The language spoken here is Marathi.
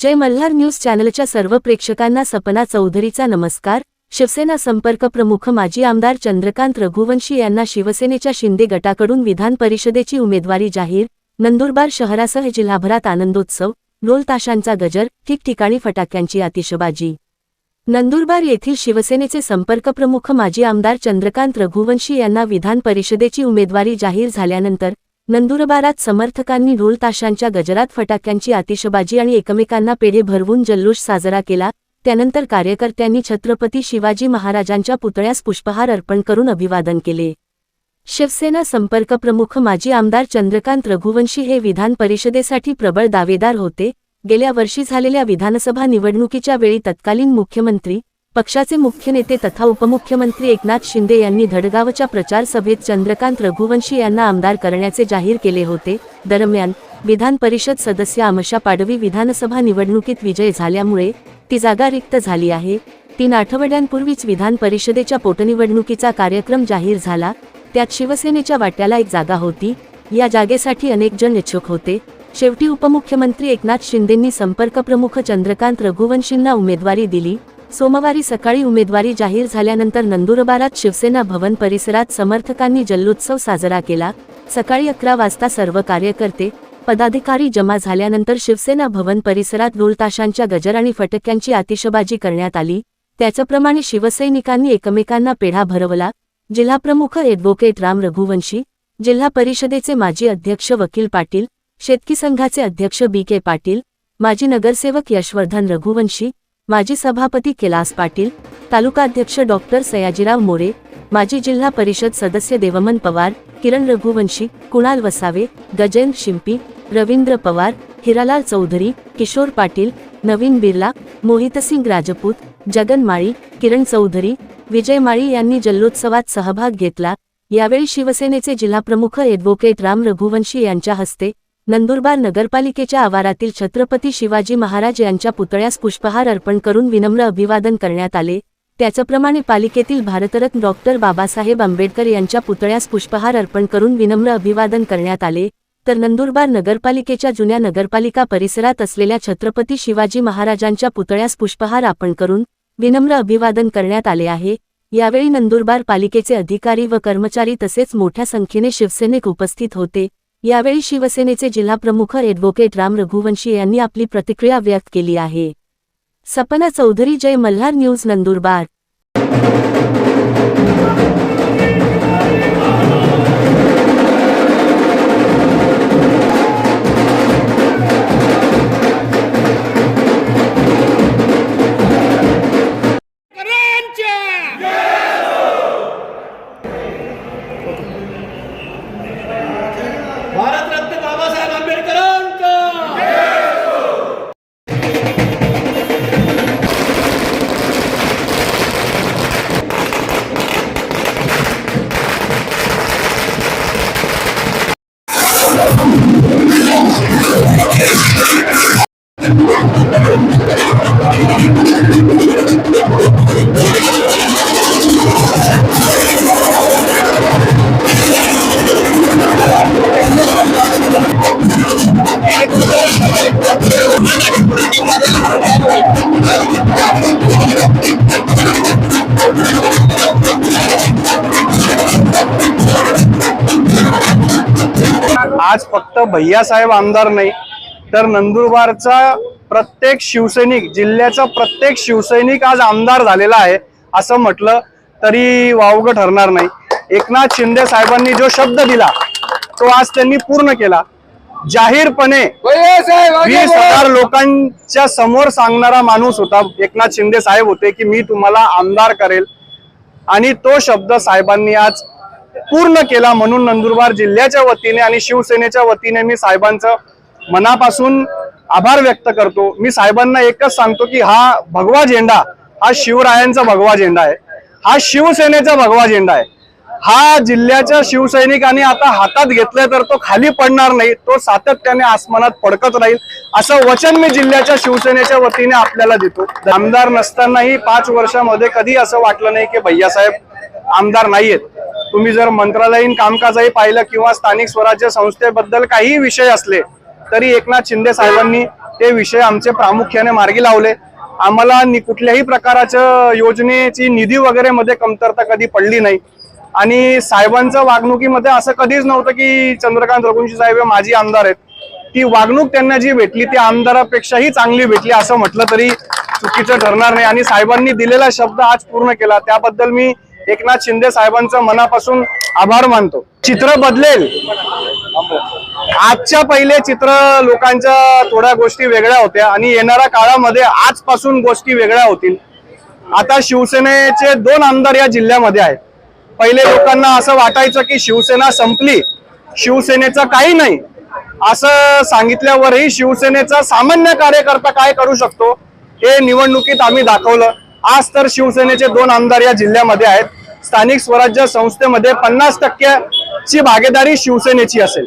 जय मल्हार न्यूज चॅनलच्या सर्व प्रेक्षकांना सपना चौधरीचा नमस्कार. शिवसेना संपर्क प्रमुख माजी आमदार चंद्रकांत रघुवंशी यांना शिवसेनेच्या शिंदे गटाकडून विधान परिषदेची उमेदवारी जाहीर. नंदुरबार शहरासह जिल्हाभरात आनंदोत्सव ढोलताशांचा गजर ठिकठिकाणी फटाक्यांची आतिषबाजी. नंदुरबार येथील शिवसेनेचे संपर्क प्रमुख माजी आमदार चंद्रकांत रघुवंशी यांना विधान परिषदेची उमेदवारी जाहीर झाल्यानंतर नंदुरबारात समर्थकांनी ढोलताशांच्या गजरात फटाक्यांची आतिषबाजी आणि एकमेकांना पेढे भरवून जल्लोष साजरा केला. त्यानंतर कार्यकर्त्यांनी छत्रपती शिवाजी महाराजांच्या पुतळ्यास पुष्पहार अर्पण करून अभिवादन केले. शिवसेना संपर्क प्रमुख माजी आमदार चंद्रकांत रघुवंशी हे विधान परिषदेसाठी प्रबळ दावेदार होते. गेल्या वर्षी झालेल्या विधानसभा निवडणुकीच्या वेळी तत्कालीन मुख्यमंत्री पक्षाचे मुख्य नेते तथा उपमुख्यमंत्री एकनाथ शिंदे यांनी धडगावच्या प्रचार सभेत चंद्रकांत रघुवंशी यांना आमदार करण्याचे जाहीर केले होते. दरम्यान विधान परिषद सदस्य आमशा पाडवी विधानसभा निवडणुकीत विजय झाल्यामुळे ती जागा रिक्त झाली आहे. तीन आठवड्यांपूर्वीच विधान परिषदेच्या पोटनिवडणुकीचा कार्यक्रम जाहीर झाला. त्यात शिवसेनेच्या वाट्याला एक जागा होती. या जागेसाठी अनेक जण इच्छुक होते. शेवटी उपमुख्यमंत्री एकनाथ शिंदेंनी संपर्क प्रमुख चंद्रकांत रघुवंशींना उमेदवारी दिली. सोमवारी सकाळी उमेदवारी जाहीर झाल्यानंतर नंदुरबारात शिवसेना भवन परिसरात समर्थकांनी जल्लोत्सव साजरा केला. सकाळी अकरा वाजता सर्व कार्यकर्ते पदाधिकारी जमा झाल्यानंतर शिवसेना भवन परिसरात ढोलताशांच्या गजर आणि फटक्यांची आतिषबाजी करण्यात आली. त्याचप्रमाणे शिवसैनिकांनी एकमेकांना पेढा भरवला. जिल्हाप्रमुख ॲडव्होकेट राम रघुवंशी जिल्हा परिषदेचे माजी अध्यक्ष वकील पाटील शेतकी संघाचे अध्यक्ष बी के पाटील माजी नगरसेवक यशवर्धन रघुवंशी माजी सभापती कैलास पाटील तालुकाध्यक्ष डॉक्टर सयाजीराव मोरे माजी जिल्हा परिषद सदस्य देवमन पवार किरण रघुवंशी कुणाल वसावे गजेंद्र शिंपी रवींद्र पवार हिरालाल चौधरी किशोर पाटील नवीन बिर्ला मोहितसिंग राजपूत जगन माळी किरण चौधरी विजय माळी यांनी जल्लोत्सवात सहभाग घेतला. यावेळी शिवसेनेचे जिल्हाप्रमुख ॲडव्होकेट राम रघुवंशी यांच्या हस्ते नंदुरबार नगरपालिकेच्या आवारातील छत्रपती शिवाजी महाराज यांच्या पुतळ्यास पुष्पहार अर्पण करून विनम्र अभिवादन करण्यात आले. त्याचप्रमाणे पालिकेतील भारतरत्न डॉक्टर बाबासाहेब आंबेडकर यांच्या पुतळ्यास पुष्पहार अर्पण करून विनम्र अभिवादन करण्यात आले. तर नंदुरबार नगरपालिकेच्या जुन्या नगरपालिका परिसरात असलेल्या छत्रपती शिवाजी महाराजांच्या पुतळ्यास पुष्पहार अर्पण करून विनम्र अभिवादन करण्यात आले आहे. यावेळी नंदुरबार पालिकेचे अधिकारी व कर्मचारी तसेच मोठ्या संख्येने शिवसैनिक उपस्थित होते. यावेळी शिवसेनेचे जिल्हाप्रमुख ॲडव्होकेट राम रघुवंशी यांनी आपली प्रतिक्रिया व्यक्त केली आहे. सपना चौधरी जय मल्हार न्यूज नंदुरबार. आज फक्त भैयासाहेब आमदार नाही तर नंदुरबारचा प्रत्येक शिवसैनिक जिल्ह्याचा प्रत्येक शिवसैनिक आज आमदार झालेला आहे असं म्हटलं तरी वावगं ठरणार नाही. एकनाथ शिंदे साहेबांनी जो शब्द दिला तो आज त्यांनी पूर्ण केला. जाहीरपणे वीस हजार लोकांच्या समोर सांगणारा माणूस होता. एकनाथ शिंदे साहेब होते की मी तुम्हाला आमदार करेल. आणि तो शब्द साहेबांनी आज पूर्ण केला म्हणून नंदुरबार जिल्ह्याच्या वतीने आणि शिवसेनेच्या वतीने मी साहेबांचं मनापासून आभार व्यक्त करतो. मी साहेबांना एकच सांगतो की हा भगवा झेंडा हा शिवरायांचा भगवा झेंडा आहे. हा शिवसेनेचा भगवा झेंडा आहे. हा जिल्ह्याच्या शिवसैनिकांनी आता हातात घेतलाय तर तो खाली पडणार नाही तो सातत्याने आसमानात पडकत राहील असं वचन मी जिल्ह्याच्या शिवसेनेच्या वतीने आपल्याला देतो. आमदार नसतानाही पाच वर्षामध्ये कधी असं वाटलं नाही की भैयासाहेब आमदार नाहीयेत. तुम्ही जर मंत्रालयीन कामकाजही पाहिलं किंवा स्थानिक स्वराज्य संस्थेबद्दल काही विषय असले तरी एकनाथ शिंदे साहेबांनी ते विषय आमचे प्रामुख्याने मार्गी लावले. आम्हाला कुठल्याही प्रकारच्या योजनेची निधी वगैरे मध्ये कमतरता कधी पडली नाही. आणि साहेबांच्या वागणुकीमध्ये असं कधीच नव्हतं की चंद्रकांत रघुवंशी साहेब हे माजी आमदार आहेत. ती वागणूक त्यांना जी भेटली ती आमदारापेक्षाही चांगली भेटली असं म्हटलं तरी चुकीचं ठरणार नाही. आणि साहेबांनी दिलेला शब्द आज पूर्ण केला. त्याबद्दल मी एकनाथ शिंदे साहेबांचं मनापासून आभार मानतो. चित्र बदलेल. आजच्या पहिले चित्र लोकांच्या थोड्या गोष्टी वेगळ्या होत्या आणि येणाऱ्या काळामध्ये आजपासून गोष्टी वेगळ्या होतील. आता शिवसेनेचे दोन आमदार या जिल्ह्यामध्ये आहेत. पहिले लोकांना असं वाटायचं की शिवसेना संपली शिवसेनेचं काही नाही. असं सांगितल्यावरही शिवसेनेचा सामान्य कार्यकर्ता काय करू शकतो हे निवडणुकीत आम्ही दाखवलं. आज तर शिवसेनेचे दोन आमदार या जिल्ह्यामध्ये आहेत. स्थानिक स्वराज्य संस्थेमध्ये पन्नास टक्क्याची भागीदारी शिवसेनेची असेल.